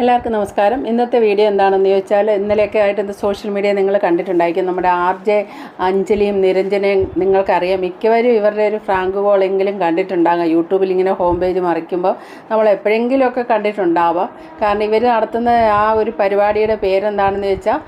എല്ലാവർക്കും നമസ്കാരം. ഇന്നത്തെ വീഡിയോ എന്താണെന്ന് ചോദിച്ചാൽ ഇന്നലെയൊക്കെ ആയിട്ട് ഇത് സോഷ്യൽ മീഡിയ നിങ്ങൾ കണ്ടിട്ടുണ്ടായിരിക്കും. നമ്മുടെ ആർ ജെ അഞ്ജലിയും നിരഞ്ജനയും നിങ്ങൾക്കറിയാം. മിക്കവരും ഇവരുടെ ഒരു ഫ്രാങ്ക് കോളെങ്കിലും കണ്ടിട്ടുണ്ടാകാം. യൂട്യൂബിൽ ഇങ്ങനെ ഹോം പേജ് മറിക്കുമ്പോൾ നമ്മൾ എപ്പോഴെങ്കിലുമൊക്കെ കണ്ടിട്ടുണ്ടാവാം. കാരണം ഇവർ നടത്തുന്ന ആ ഒരു പരിപാടിയുടെ പേരെന്താണെന്ന് ചോദിച്ചാൽ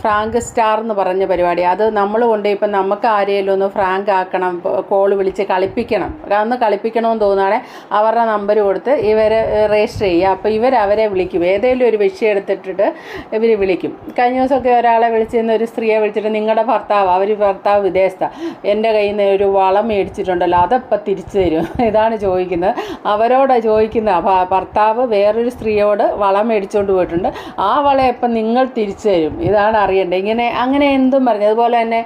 ഫ്രാങ്ക് സ്റ്റാർ എന്ന് പറഞ്ഞ പരിപാടി. അത് നമ്മൾ കൊണ്ട് ഇപ്പം നമുക്ക് ആരെയും ഒന്ന് ഫ്രാങ്ക് ആക്കണം കോൾ വിളിച്ച് കളിപ്പിക്കണം. ഒന്ന് കളിപ്പിക്കണമെന്ന് തോന്നുകയാണെങ്കിൽ അവരുടെ നമ്പർ കൊടുത്ത് ഇവരെ രജിസ്റ്റർ ചെയ്യുക. അപ്പോൾ ഇവർ അവരെ വിളിക്കും. ഏതെങ്കിലും ഒരു വിഷയം എടുത്തിട്ടിട്ട് ഇവർ വിളിക്കും. കഴിഞ്ഞ ദിവസമൊക്കെ ഒരാളെ വിളിച്ചിരുന്ന ഒരു സ്ത്രീയെ വിളിച്ചിട്ട് നിങ്ങളുടെ ഭർത്താവ് അവർ ഭർത്താവ് വിദേശത്താണ് എന്റെ കയ്യിൽ നിന്ന് ഒരു വളം മേടിച്ചിട്ടുണ്ടല്ലോ അതപ്പം തിരിച്ചു തരും. ഇതാണ് ചോദിക്കുന്നത്. അവരോടാണ് ചോദിക്കുന്നത്. ഭർത്താവ് വേറൊരു സ്ത്രീയോട് വളം മേടിച്ചുകൊണ്ട് പോയിട്ടുണ്ട്. ആ വളം നിങ്ങൾ തിരിച്ചു തരും. ഇതാണ് അറിയേണ്ടത്. ഇങ്ങനെ അങ്ങനെ എന്തും പറഞ്ഞു. അതുപോലെ തന്നെ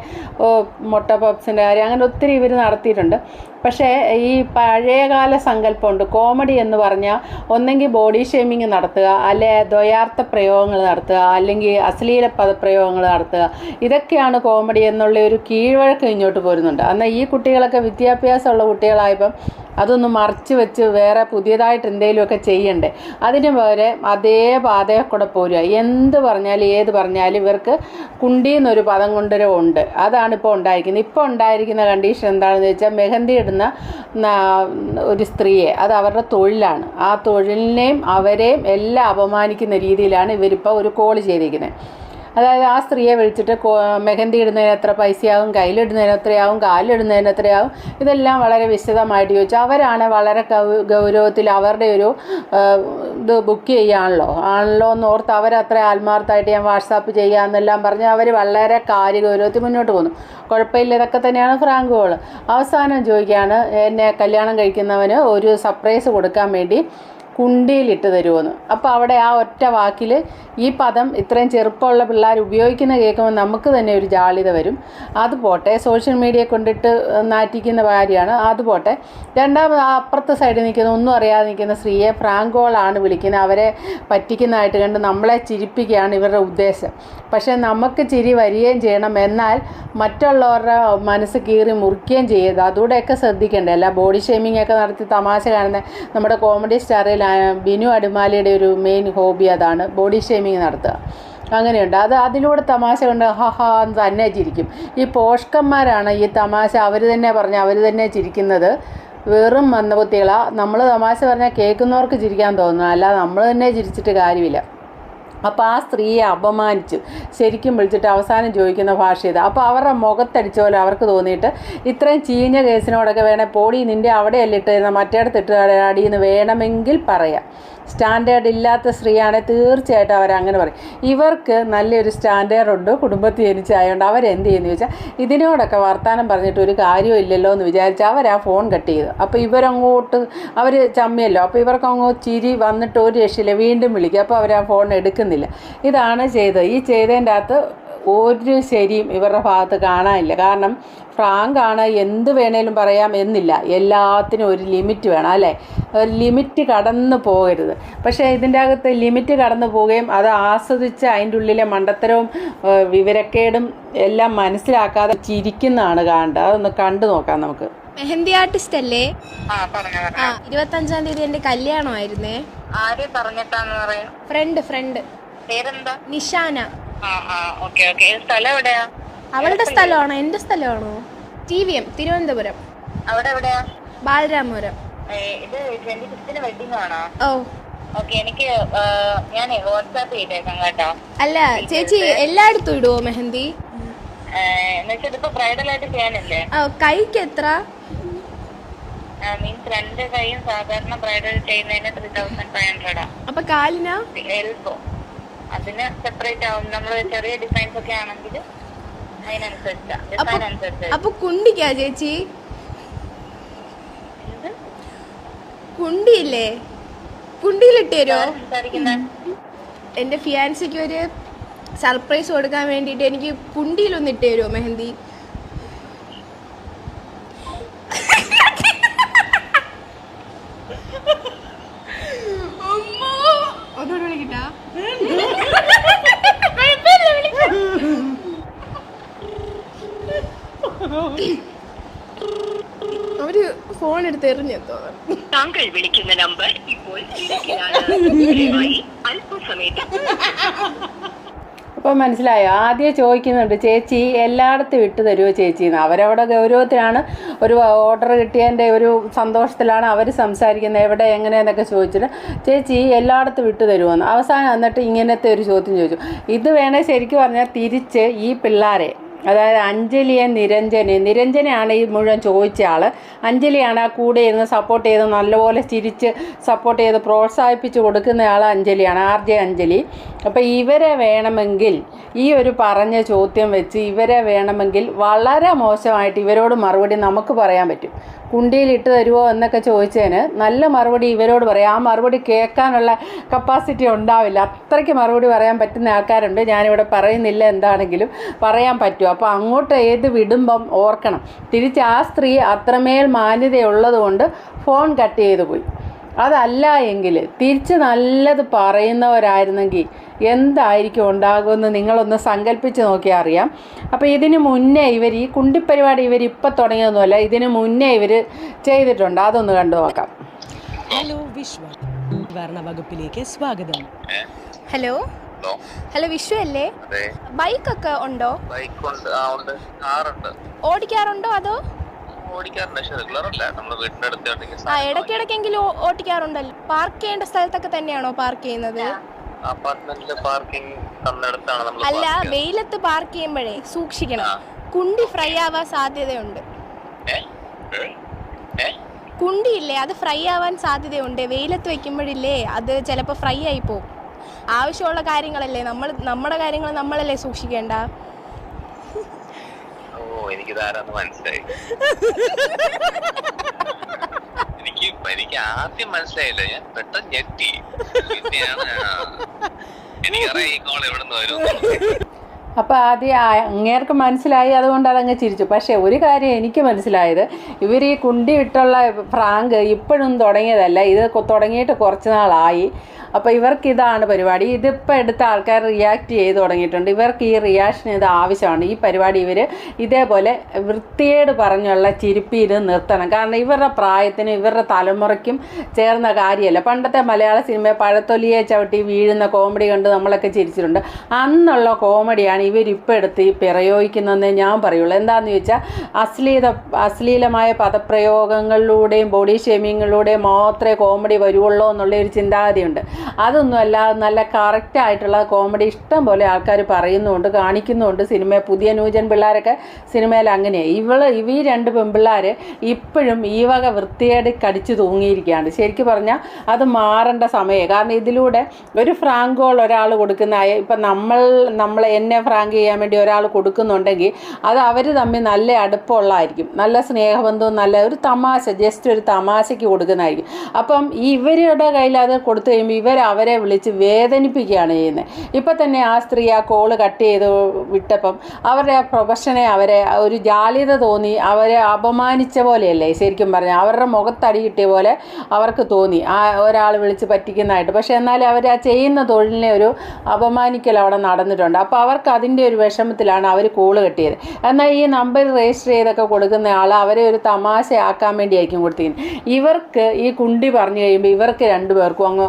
മുട്ട പപ്സിന്റെ കാര്യം അങ്ങനെ ഒത്തിരി ഇവർ നടത്തിയിട്ടുണ്ട്. പക്ഷേ ഈ പഴയകാല സങ്കല്പമുണ്ട്. കോമഡി എന്ന് പറഞ്ഞാൽ ഒന്നെങ്കിൽ ബോഡി ഷേമിങ് നടത്തുക അല്ലെ ദ്വയാർത്ഥ പ്രയോഗങ്ങൾ നടത്തുക അല്ലെങ്കിൽ അശ്ലീല പദപ്രയോഗങ്ങൾ നടത്തുക. ഇതൊക്കെയാണ് കോമഡി എന്നുള്ള ഒരു കീഴ്വഴക്കം ഇങ്ങോട്ട് പോരുന്നുണ്ട്. എന്നാൽ ഈ കുട്ടികളൊക്കെ വിദ്യാഭ്യാസമുള്ള കുട്ടികളായപ്പം അതൊന്ന് മറച്ച് വെച്ച് വേറെ പുതിയതായിട്ട് എന്തെങ്കിലുമൊക്കെ ചെയ്യണ്ടേ. അതിന് പകരം അതേ പാതയെ കൂടെ പോരുക. എന്ത് പറഞ്ഞാലും ഏത് പറഞ്ഞാലും ഇവർക്ക് കുണ്ടി എന്നൊരു പദം കൊണ്ടൊരു ഉണ്ട്. അതാണ് ഇപ്പോൾ ഉണ്ടായിരിക്കുന്നത്. ഇപ്പോൾ ഉണ്ടായിരിക്കുന്ന കണ്ടീഷൻ എന്താണെന്ന് വെച്ചാൽ മെഹന്തി ന- ഒരു സ്ത്രീയെ അത് അവരുടെ തൊഴിലാണ്. ആ തൊഴിലിനെയും അവരെയും എല്ലാം അപമാനിക്കുന്ന രീതിയിലാണ് ഇവരിപ്പോൾ ഒരു കോൾ ചെയ്തിരിക്കുന്നത് അതായത് ആ സ്ത്രീയെ വിളിച്ചിട്ട് മെഹന്തി ഇടുന്നതിന് എത്ര പൈസയാവും കയ്യിലിടുന്നതിന് എത്രയാവും കാലിലിടുന്നതിന് എത്രയാവും ഇതെല്ലാം വളരെ വിശദമായിട്ട് ചോദിച്ചു. അവരാണ് വളരെ ഗൗരവത്തിൽ അവരുടെ ഒരു ഇത് ബുക്ക് ചെയ്യാണല്ലോ. ആണല്ലോ എന്ന് ഓർത്ത് അവരത്ര ആത്മാർത്ഥമായിട്ട് ഞാൻ വാട്സാപ്പ് ചെയ്യാമെന്നെല്ലാം പറഞ്ഞ് അവർ വളരെ കാര്യഗൗരവത്തിൽ മുന്നോട്ട് പോകുന്നു. കുഴപ്പമില്ല ഇതൊക്കെ തന്നെയാണ് ഫ്രാങ്കുകൾ അവസാനം ചോദിക്കുകയാണ് എന്നെ കല്യാണം കഴിക്കുന്നവന് ഒരു സർപ്രൈസ് കൊടുക്കാൻ വേണ്ടി കുണ്ടിയിലിട്ട് തരുമെന്ന് അപ്പോൾ അവിടെ ആ ഒറ്റ വാക്കിൽ ഈ പദം ഇത്രയും ചെറുപ്പമുള്ള പിള്ളേർ ഉപയോഗിക്കുന്ന കേൾക്കുമ്പോൾ നമുക്ക് തന്നെ ഒരു ജാളിത വരും. അത് പോട്ടെ സോഷ്യൽ മീഡിയ കൊണ്ടിട്ട് നാറ്റിക്കുന്ന കാര്യമാണ് അത് പോട്ടെ. രണ്ടാമത് ആ അപ്പുറത്തെ സൈഡിൽ നിൽക്കുന്ന ഒന്നും അറിയാതെ നിൽക്കുന്ന സ്ത്രീയെ ഫ്രാങ്കോളാണ് വിളിക്കുന്നത്. അവരെ പറ്റിക്കുന്നതായിട്ട് കണ്ട് നമ്മളെ ചിരിപ്പിക്കുകയാണ് ഇവരുടെ ഉദ്ദേശം. പക്ഷേ നമുക്ക് ചിരി വരികയും ചെയ്യണം. എന്നാൽ മറ്റുള്ളവരുടെ മനസ്സ് കീറി മുറിക്കുകയും ചെയ്യരുത്. അതുകൂടെയൊക്കെ ശ്രദ്ധിക്കേണ്ടേ. അല്ല ബോഡി ഷേമിംഗ് ഒക്കെ നടത്തി തമാശ കാണുന്ന നമ്മുടെ കോമഡി സ്റ്റാറിൽ ബിനു അടിമാലിയുടെ ഒരു മെയിൻ ഹോബി അതാണ് ബോഡി ഷേമിങ് നടത്തുക. അങ്ങനെയുണ്ട്. അത് അതിലൂടെ തമാശ കൊണ്ട് ഹ ഹ എന്ന് തന്നെ ചിരിക്കും. ഈ പോഷ്കന്മാരാണ് ഈ തമാശ അവർ തന്നെ പറഞ്ഞ് അവർ തന്നെ ചിരിക്കുന്നത്. വെറും മന്ദബുദ്ധികളാണ് നമ്മൾ തമാശ പറഞ്ഞാൽ കേൾക്കുന്നവർക്ക് ചിരിക്കാൻ തോന്നുന്നു. അല്ലാതെ നമ്മൾ തന്നെ ചിരിച്ചിട്ട് കാര്യമില്ല. അപ്പോൾ ആ സ്ത്രീയെ അപമാനിച്ചു. ശരിക്കും വിളിച്ചിട്ട് അവസാനം ചോദിക്കുന്ന ഭാഷ ഇത്. അപ്പോൾ അവരുടെ മുഖത്തടിച്ച പോലെ അവർക്ക് തോന്നിയിട്ട് ഇത്രയും ചീഞ്ഞ കേസിനോടൊക്കെ വേണേൽ പോടി നിന്റെ അവിടെയല്ല ഇട്ടിരുന്ന മറ്റേടത്തിട്ട് അടിയെന്ന് വേണമെങ്കിൽ പറയാം. സ്റ്റാൻഡേർഡ് ഇല്ലാത്ത സ്ത്രീയാണെങ്കിൽ തീർച്ചയായിട്ടും അവരങ്ങനെ പറയും. ഇവർക്ക് നല്ലൊരു സ്റ്റാൻഡേർഡ് ഉണ്ട്? കുടുംബത്തിൽ ജനിച്ചായതുകൊണ്ട് അവരെന്ത് ചെയ്യുന്നു ചോദിച്ചാൽ ഇതിനോടൊക്കെ വർത്തമാനം പറഞ്ഞിട്ട് ഒരു കാര്യവും ഇല്ലല്ലോ എന്ന് വിചാരിച്ച് അവർ ആ ഫോൺ കട്ട് ചെയ്തു. അപ്പോൾ ഇവരങ്ങോട്ട് അവർ ചമ്മിയല്ലോ. അപ്പോൾ ഇവർക്ക് അങ്ങോട്ട് ചിരി വന്നിട്ട് ഒരു രക്ഷയില്ല. വീണ്ടും വിളിക്കുക അപ്പോൾ അവർ ആ ഫോൺ എടുക്കുന്നില്ല. ഇതാണ് ചെയ്തത്. ഈ ചെയ്തതിന്റെ അകത്ത് ഒരു ശരിയും ഇവരുടെ ഭാഗത്ത് കാണാനില്ല. കാരണം ഫ്രാങ്കാണ് എന്ത് വേണേലും പറയാം എന്നില്ല. എല്ലാത്തിനും ഒരു ലിമിറ്റ് വേണം അല്ലേ? ഒരു ലിമിറ്റ് കടന്നു പോകരുത്. പക്ഷേ ഇതിന്റെ അകത്ത് ലിമിറ്റ് കടന്നു പോവുകയും അത് ആസ്വദിച്ച് അതിന്റെ ഉള്ളിലെ മണ്ടത്തരവും വിവരക്കേടും എല്ലാം മനസ്സിലാക്കാതെ ചിരിക്കുന്നതാണ് കാണേണ്ടത് അതൊന്ന് കണ്ടു നോക്കാം നമുക്ക്. മെഹന്തി ആർട്ടിസ്റ്റ് അല്ലേ? ആ പറഞ്ഞു ആ പറഞ്ഞു ഇരുപത്തഞ്ചാം തീയതി എന്റെ കല്യാണമായിരുന്നേ. ആര് പറഞ്ഞിട്ടാന്ന് പറയാ? ഫ്രണ്ട് ഫ്രണ്ട് പേരെന്താ? നിഷാന. സ്ഥലം എവിടെയാ? അവളുടെ സ്ഥലമാണോ? എന്റെ സ്ഥലമാണോ? T V M Thiruvananthapuram. അവിടെ എവിടെയാ? ബാലരാമപുരം. ഏ, ഇത് ട്വന്റി ഫിഫ്റ്റിന് വെഡിങ് ആണോ? ഓ. ഓക്കെ എനിക്ക് ഞാൻ വാട്സാപ്പ് ചെയ്തേക്കാം കേട്ടോ. അല്ല ചേച്ചി എല്ലായിടത്തും ഇടുവോ മെഹന്തി? എന്നുവെച്ചാൽ ബ്രൈഡൽ ആയിട്ട് ചെയ്യാനല്ലേ? കൈക്ക് എത്ര? മീൻസ് രണ്ട് കൈയും സാധാരണ ബ്രൈഡൽ ചെയ്യുന്നതിന് ത്രീ തൗസൻഡ് ഫൈവ് ഹൺഡ്രഡാ അപ്പൊ കാലിനാ? എൽബോ അതിന് സെപ്പറേറ്റ് ആവും. നമ്മൾ ചെറിയ ഡിസൈൻസ് ഒക്കെ ആണെങ്കിൽ അപ്പൊ കുണ്ടിക്കാ ചേച്ചി? കുണ്ടിയില്ലേ? കുണ്ടിയിലിട്ട് തരുമോ എന്റെ ഫിയാൻസിക്ക് ഒരു സർപ്രൈസ് കൊടുക്കാൻ വേണ്ടിയിട്ട് എനിക്ക് കുണ്ടിയിലൊന്ന് ഇട്ട് തരുമോ മെഹന്തി? അവർ ഫോൺ എടുത്ത് എറിഞ്ഞെത്തോ താങ്കൾ വിളിക്കുന്ന നമ്പർ ഇപ്പോൾ അല്പസമയത്ത് അപ്പോൾ മനസ്സിലായോ? ആദ്യം ചോദിക്കുന്നുണ്ട് ചേച്ചി എല്ലായിടത്തും ഇട്ട് തരുമോ ചേച്ചി? എന്ന്. അവരവിടെ ഗൗരവത്തിലാണ് ഒരു ഓർഡർ കിട്ടിയതിന്റെ ഒരു സന്തോഷത്തിലാണ് അവർ സംസാരിക്കുന്നത്. എവിടെ എങ്ങനെയെന്നൊക്കെ ചോദിച്ചിട്ട് ചേച്ചി എല്ലായിടത്തും ഇട്ട് തരുമോന്ന് അവസാനം എന്നിട്ട് ഇങ്ങനത്തെ ഒരു ചോദ്യം ചോദിച്ചു. ഇത് വേണേൽ ശരിക്കും പറഞ്ഞാൽ തിരിച്ച് ഈ പിള്ളേരെ അതായത് അഞ്ജലിയെ നിരഞ്ജനെ നിരഞ്ജനെയാണ് ഈ മുഴുവൻ ചോദിച്ച ആൾ അഞ്ജലിയാണ് ആ കൂടെ ഇരുന്ന് സപ്പോർട്ട് ചെയ്ത് നല്ലപോലെ ചിരിച്ച് സപ്പോർട്ട് ചെയ്ത് പ്രോത്സാഹിപ്പിച്ച് കൊടുക്കുന്ന ആൾ അഞ്ജലിയാണ് ആർ ജെ അഞ്ജലി. അപ്പോൾ ഇവരെ വേണമെങ്കിൽ ഈ ഒരു പറഞ്ഞ ചോദ്യം വെച്ച് ഇവരെ വേണമെങ്കിൽ വളരെ മോശമായിട്ട് ഇവരോട് മറുപടി നമുക്ക് പറയാൻ പറ്റും. കുണ്ടിയിൽ ഇട്ട് തരുമോ എന്നൊക്കെ ചോദിച്ചതിന് നല്ല മറുപടി ഇവരോട് പറയാം. ആ മറുപടി കേൾക്കാനുള്ള കപ്പാസിറ്റി ഉണ്ടാവില്ല. അത്രയ്ക്ക് മറുപടി പറയാൻ പറ്റുന്ന ആൾക്കാരുണ്ട്. ഞാനിവിടെ പറയുന്നില്ല എന്താണെങ്കിലും പറയാൻ പറ്റും. അപ്പോൾ അങ്ങോട്ട് ഏത് വിടുമ്പം ഓർക്കണം. തിരിച്ച് ആ സ്ത്രീ അത്രമേൽ മാന്യതയുള്ളതുകൊണ്ട് ഫോൺ കട്ട് ചെയ്തു പോയി. അതല്ല എങ്കിൽ തിരിച്ച് നല്ലത് പറയുന്നവരായിരുന്നെങ്കിൽ എന്തായിരിക്കും ഉണ്ടാകുമെന്ന് നിങ്ങളൊന്ന് സങ്കല്പിച്ച് നോക്കിയാൽ അറിയാം. അപ്പോൾ ഇതിന് മുന്നേ ഇവർ ഈ കുണ്ടിപ്പരിപാടി ഇവർ ഇപ്പം തുടങ്ങിയൊന്നുമല്ല ഇതിന് മുന്നേ ഇവർ ചെയ്തിട്ടുണ്ട്. അതൊന്ന് കണ്ടു നോക്കാം. ഹലോ വിശ്വ വകുപ്പിലേക്ക് സ്വാഗതം. ഹലോ? ഹലോ വിഷു അല്ലേ? ബൈക്ക് ഒക്കെ ഉണ്ടോ? ബൈക്ക് ഉണ്ട് ആ ഉണ്ട്. കാറുണ്ട്. ഓടിക്കാറുണ്ടോ അതോ? ഓടിക്കാറുണ്ട്. പക്ഷെ റെഗുലർ അല്ല. നമ്മൾ വീടിന്റെ അടുത്ത് ആ ഇടയ്ക്കിടയ്ക്കെങ്കിലും ഓടിക്കാറുണ്ടല്ലോ. പാർക്ക് ചെയ്യേണ്ട സ്ഥലത്തൊക്കെ തന്നെയാണോ പാർക്ക് ചെയ്യുന്നത്? അപ്പാർട്ട്മെന്റിൽ പാർക്കിംഗ് തന്നിടത്താണ് നമ്മൾ അല്ല വെയിലത്ത് പാർക്ക് ചെയ്യുമ്പോഴേ സൂക്ഷിക്കണം. കുണ്ടി ഫ്രൈ ആവാൻ സാധ്യതയുണ്ട്. കുണ്ടിയില്ലേ? അത് ഫ്രൈ ആവാൻ സാധ്യതയുണ്ട്. വെയിലത്ത് വെക്കുമ്പോഴില്ലേ അത് ചിലപ്പോൾ ഫ്രൈ ആയി പോകും. ആവശ്യമുള്ള കാര്യങ്ങളല്ലേ? നമ്മൾ നമ്മുടെ കാര്യങ്ങൾ നമ്മളല്ലേ സൂക്ഷിക്കേണ്ട? ഓ എനിക്ക് മനസ്സിലായി. എനിക്ക് എനിക്ക് ആദ്യം മനസ്സിലായില്ല. ഞാൻ പെട്ടെന്ന് ഞെട്ടി. പിന്നെയാണ് ആ, എനിക്കറിയാം ഈ കോൾ എവിടെ നിന്ന് വരും. അപ്പോൾ ആദ്യം അങ്ങേർക്ക് മനസ്സിലായി അതുകൊണ്ട് അതങ്ങ് ചിരിച്ചു. പക്ഷേ ഒരു കാര്യം എനിക്ക് മനസ്സിലായത് ഇവർ ഈ കുണ്ടി വിട്ടുള്ള ഫ്രാങ്ക് ഇപ്പോഴും തുടങ്ങിയതല്ല. ഇത് തുടങ്ങിയിട്ട് കുറച്ച് നാളായി. അപ്പോൾ ഇവർക്ക് ഇതാണ് പരിപാടി. ഇതിപ്പോൾ എടുത്ത ആൾക്കാർ റിയാക്ട് ചെയ്ത് തുടങ്ങിയിട്ടുണ്ട്. ഇവർക്ക് ഈ റിയാക്ഷൻ ഇത് ആവശ്യമാണ്. ഈ പരിപാടി ഇവർ ഇതേപോലെ വൃത്തിയേട് പറഞ്ഞുള്ള ചിരിപ്പി ഇത് നിർത്തണം. കാരണം ഇവരുടെ പ്രായത്തിനും ഇവരുടെ തലമുറയ്ക്കും ചേർന്ന കാര്യമല്ല. പണ്ടത്തെ മലയാള സിനിമ പഴത്തൊലിയെ ചവിട്ടി വീഴുന്ന കോമഡി കണ്ട് നമ്മളൊക്കെ ചിരിച്ചിട്ടുണ്ട്. അന്നുള്ള കോമഡിയാണ് ഇവരിപ്പോൾ എടുത്ത് പ്രയോഗിക്കുന്നതെന്നേ ഞാൻ പറയുള്ളൂ. എന്താണെന്ന് ചോദിച്ചാൽ അശ്ലീല അശ്ലീലമായ പദപ്രയോഗങ്ങളിലൂടെയും ബോഡി ഷേമിങ്ങിലൂടെയും മാത്രമേ കോമഡി വരുവുള്ളൂ എന്നുള്ള ഒരു ചിന്താഗതിയുണ്ട്. അതൊന്നുമല്ല നല്ല കറക്റ്റായിട്ടുള്ള കോമഡി ഇഷ്ടം പോലെ ആൾക്കാർ പറയുന്നുണ്ട് കാണിക്കുന്നുണ്ട് സിനിമ. പുതിയ ന്യൂജൻ പിള്ളേരൊക്കെ സിനിമയിൽ അങ്ങനെയാണ് ഇവ ഈ രണ്ട് പെൺപിള്ളേർ ഇപ്പോഴും ഈ വക വൃത്തിയേട് കടിച്ചു തൂങ്ങിയിരിക്കുകയാണ്. ശരിക്കും പറഞ്ഞാൽ അത് മാറേണ്ട സമയം. കാരണം ഇതിലൂടെ ഒരു ഫ്രാങ്കോൾ ഒരാൾ കൊടുക്കുന്ന ഇപ്പം നമ്മൾ നമ്മൾ എന്നെ ഫ്രാങ്ക് ചെയ്യാൻ വേണ്ടി ഒരാൾ കൊടുക്കുന്നുണ്ടെങ്കിൽ അത് അവർ തമ്മിൽ നല്ല അടുപ്പമുള്ളതായിരിക്കും. നല്ല സ്നേഹബന്ധവും നല്ല ഒരു തമാശ ജസ്റ്റ് ഒരു തമാശയ്ക്ക് കൊടുക്കുന്നതായിരിക്കും. അപ്പം ഇവരുടെ കയ്യിൽ അത് കൊടുത്തു കഴിയുമ്പോൾ ഇവർ അവരെ വിളിച്ച് വേദനിപ്പിക്കുകയാണ് ചെയ്യുന്നത്. ഇപ്പം തന്നെ ആ സ്ത്രീ ആ കോൾ കട്ട് ചെയ്ത് വിട്ടപ്പം അവരുടെ ആ പ്രൊഫഷനെ അവരെ ഒരു ജാള്യത തോന്നി അവരെ അപമാനിച്ച പോലെയല്ലേ ശരിക്കും പറഞ്ഞാൽ അവരുടെ മുഖത്തടി കിട്ടിയ പോലെ അവർക്ക് തോന്നി ആ ഒരാൾ വിളിച്ച് പറ്റിക്കുന്നതായിട്ട്. പക്ഷേ എന്നാലും അവർ ആ ചെയ്യുന്ന തൊഴിലിനെ ഒരു അപമാനിക്കൽ അവിടെ നടന്നിട്ടുണ്ട്. അപ്പോൾ അവർക്ക് അതിന്റെ ഒരു വിഷമത്തിലാണ് അവർ കോൾ കെട്ടിയത്. എന്നാൽ ഈ നമ്പർ രജിസ്റ്റർ ചെയ്തൊക്കെ കൊടുക്കുന്ന ആൾ അവരെ ഒരു തമാശയാക്കാൻ വേണ്ടിയായിരിക്കും കൊടുത്തിരിക്കുന്നത്. ഇവർക്ക് ഈ കുണ്ടി പറഞ്ഞു കഴിയുമ്പോൾ ഇവർക്ക് രണ്ടുപേർക്കും അങ്ങ്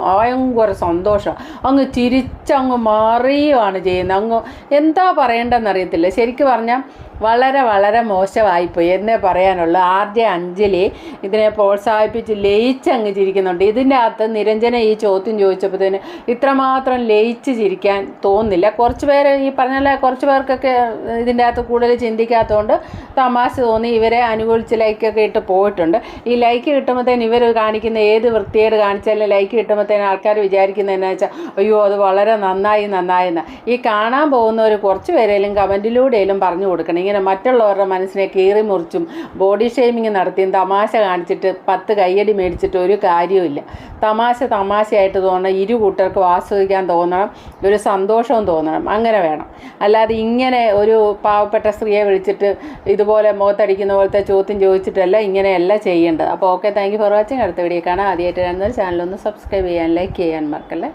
ഭയങ്കര സന്തോഷം. അങ്ങ് ചിരിച്ചങ്ങ് മറിയുവാണ് ചെയ്യുന്നത്. അങ്ങ് എന്താ പറയേണ്ടതെന്നറിയത്തില്ല. ശരിക്കും പറഞ്ഞാൽ വളരെ വളരെ മോശമായിപ്പോയി. എന്നേ പറയാനുള്ളൂ. ആർ ജെ അഞ്ജലി ഇതിനെ പ്രോത്സാഹിപ്പിച്ച് ലയിച്ചങ്ങ് ചിരിക്കുന്നുണ്ട്. ഇതിന്റെ അകത്ത് നിരഞ്ജന ഈ ചോദ്യം ചോദിച്ചപ്പോഴത്തേന് ഇത്രമാത്രം ലയിച്ച് ചിരിക്കാൻ തോന്നുന്നില്ല. കുറച്ച് പേര് ഈ പറഞ്ഞ കുറച്ച് പേർക്കൊക്കെ ഇതിന്റെ അകത്ത് കൂടുതൽ ചിന്തിക്കാത്തതുകൊണ്ട് തമാശ തോന്നി ഇവരെ അനുകൂലിച്ച് ലൈക്കൊക്കെ ഇട്ട് പോയിട്ടുണ്ട്. ഈ ലൈക്ക് കിട്ടുമ്പോഴത്തേന് ഇവർ കാണിക്കുന്ന ഏത് വൃത്തിയേട് കാണിച്ചാലും ലൈക്ക് കിട്ടുമ്പോഴത്തേന് ആൾക്കാർ വിചാരിക്കുന്നത് എന്നാ വെച്ചാൽ അയ്യോ അത് വളരെ നന്നായി നന്നായി എന്ന്. ഈ കാണാൻ പോകുന്നവർ കുറച്ച് പേരെയും കമന്റിലൂടെയും പറഞ്ഞു കൊടുക്കണം. ഇങ്ങനെ മറ്റുള്ളവരുടെ മനസ്സിനെ കീറി മുറിച്ചും ബോഡി ഷെയ്മിങ് നടത്തിയും തമാശ കാണിച്ചിട്ട് പത്ത് കയ്യടി മേടിച്ചിട്ട് ഒരു കാര്യവും തമാശ തമാശയായിട്ട് തോന്നണം ഇരു കൂട്ടർക്കും ആസ്വദിക്കാൻ തോന്നണം ഒരു സന്തോഷവും തോന്നണം. അങ്ങനെ വേണം. അല്ലാതെ ഇങ്ങനെ ഒരു പാവപ്പെട്ട സ്ത്രീയെ വിളിച്ചിട്ട് ഇതുപോലെ മുഖത്തടിക്കുന്ന പോലത്തെ ചോദ്യം ചോദിച്ചിട്ടല്ല ഇങ്ങനെയല്ല ചെയ്യേണ്ടത്. അപ്പോൾ okay thank you for watching. അടുത്ത വീഡിയോ കാണാം. ആദ്യമായിട്ട് ചാനൽ ചാനലൊന്ന് സബ്സ്ക്രൈബ് ചെയ്യാൻ ലൈക്ക് ചെയ്യാൻ മറക്കല്ലേ